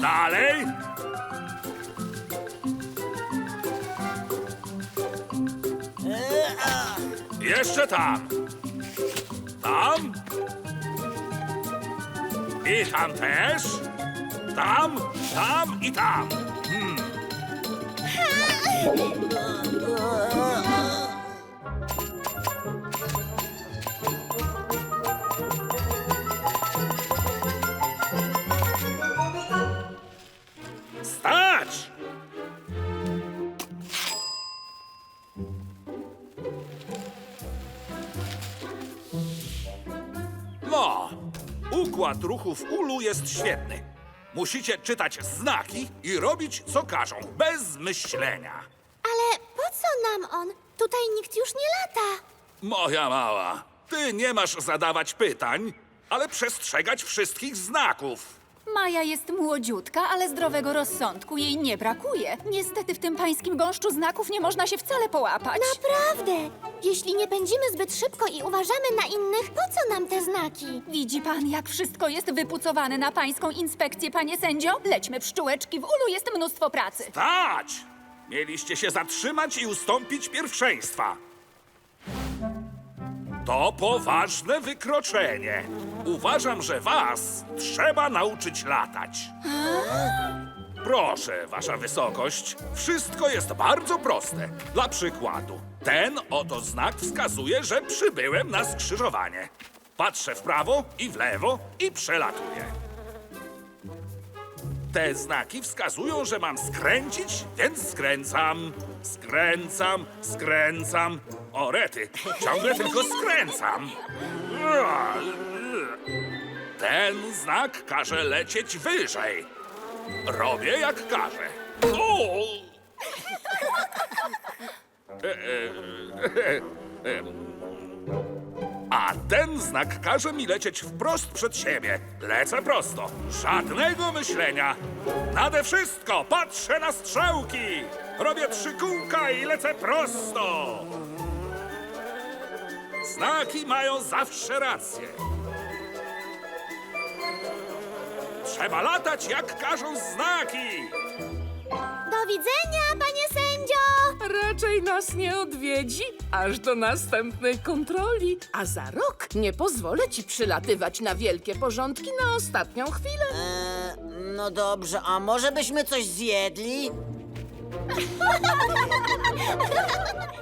Dalej. Jeszcze tam. Tam. I tam też. Tam, tam i tam. Stać! No, układ ruchów ulu jest świetny. Musicie czytać znaki i robić co każą, bez myślenia. Ale po co nam on? Tutaj nikt już nie lata. Moja mała, ty nie masz zadawać pytań, ale przestrzegać wszystkich znaków. Maja jest młodziutka, ale zdrowego rozsądku jej nie brakuje. Niestety w tym pańskim gąszczu znaków nie można się wcale połapać. Naprawdę. Jeśli nie pędzimy zbyt szybko i uważamy na innych, po co nam te znaki? Widzi pan, jak wszystko jest wypucowane na pańską inspekcję, panie sędzio? Lećmy pszczółeczki, w ulu jest mnóstwo pracy. Stać! Mieliście się zatrzymać i ustąpić pierwszeństwa. To poważne wykroczenie. Uważam, że was trzeba nauczyć latać. Proszę, wasza wysokość, wszystko jest bardzo proste. Dla przykładu, ten oto znak wskazuje, że przybyłem na skrzyżowanie. Patrzę w prawo i w lewo i przelatuję. Te znaki wskazują, że mam skręcić, więc skręcam. Skręcam, skręcam. O, rety, ciągle tylko skręcam. Ten znak każe lecieć wyżej. Robię jak każe. O! A ten znak każe mi lecieć wprost przed siebie. Lecę prosto. Żadnego myślenia. Nade wszystko patrzę na strzałki. Robię trzy kółka i lecę prosto. Znaki mają zawsze rację. Trzeba latać jak każą znaki. Do widzenia, panie sędzio! Raczej nas nie odwiedzi, aż do następnej kontroli. A za rok nie pozwolę ci przylatywać na wielkie porządki na ostatnią chwilę. E, no dobrze, a może byśmy coś zjedli?